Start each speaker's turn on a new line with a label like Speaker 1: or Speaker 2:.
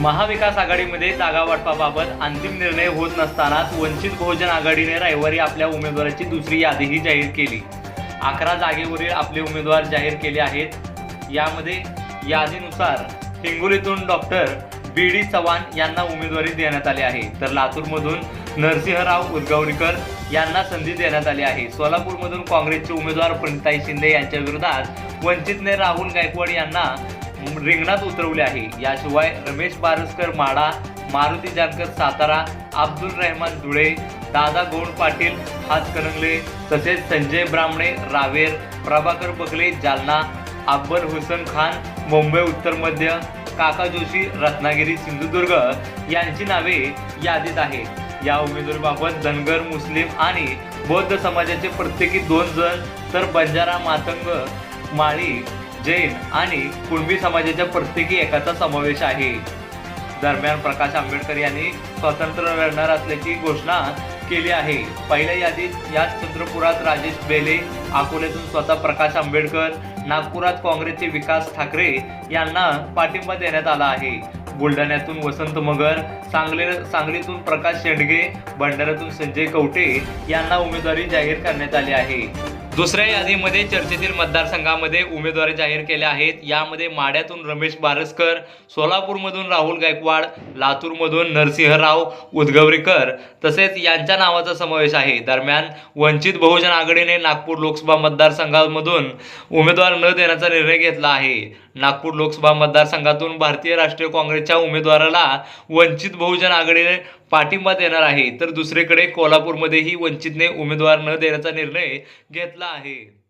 Speaker 1: महाविकास आघाडीमध्ये जागा वाटपाबाबत अंतिम निर्णय होत नसतानाच वंचित बहुजन आघाडीने रविवारी आपल्या उमेदवाराची दुसरी यादीही जाहीर केली. अकरा जागेवरील आपले उमेदवार जाहीर केले आहेत. यामध्ये यादीनुसार हिंगोलीतून डॉक्टर बी डी चव्हाण यांना उमेदवारी देण्यात आली आहे. तर लातूरमधून नरसिंहराव उदगावरीकर यांना संधी देण्यात आली आहे. सोलापूरमधून काँग्रेसचे उमेदवार प्रणिताई शिंदे यांच्या विरोधात वंचितने राहुल गायकवाड यांना रिंगणात उतरवले आहे. याशिवाय रमेश बारसकर माडा मारुती जानकर सातारा अब्दुल रहमान धुळे दादा गोंड पाटील हातकणंगले तसेच संजय ब्राह्मणे रावेर प्रभाकर बगले जालना अकबर हुसन खान मुंबई उत्तर मध्य काका जोशी रत्नागिरी सिंधुदुर्ग यांची नावे यादीत आहेत या उमेदवारीबाबत धनगर मुस्लिम आणि बौद्ध समाजाचे प्रत्येकी दोन जण तर बंजारा मातंग माळी जैन आणि कुणबी समाजाच्या प्रत्येकी एकाचा समावेश आहे. दरम्यान प्रकाश आंबेडकर यांनी स्वतंत्र लढणार असल्याची घोषणा केली आहे. पहिल्या यादीत याच चंद्रपुरात राजेश बेले अकोल्यातून स्वतः प्रकाश आंबेडकर नागपुरात काँग्रेसचे विकास ठाकरे यांना पाठिंबा देण्यात आला आहे. बुलढाण्यातून वसंत मगर सांगले सांगलीतून प्रकाश शेंडगे भंडाऱ्यातून संजय कवटे यांना उमेदवारी जाहीर करण्यात आली आहे. दुसऱ्या यादीमध्ये चर्चेतील मतदारसंघामध्ये उमेदवारी जाहीर केल्या आहेत. यामध्ये माड्यातून रमेश बारसकर सोलापूरमधून राहुल गायकवाड लातूरमधून नरसिंहराव उदगवरीकर तसेच यांच्या नावाचा समावेश आहे. दरम्यान वंचित बहुजन आघाडीने नागपूर लोकसभा मतदारसंघामधून उमेदवार न देण्याचा निर्णय घेतला आहे. नागपूर लोकसभा मतदारसंघातून भारतीय राष्ट्रीय काँग्रेसच्या उमेदवाराला वंचित बहुजन आघाडीने पाठिंबा देणार आहे. तर दुसरीकडे कोल्हापूरमध्येही वंचितने उमेदवार न देण्याचा निर्णय घेतला आहे.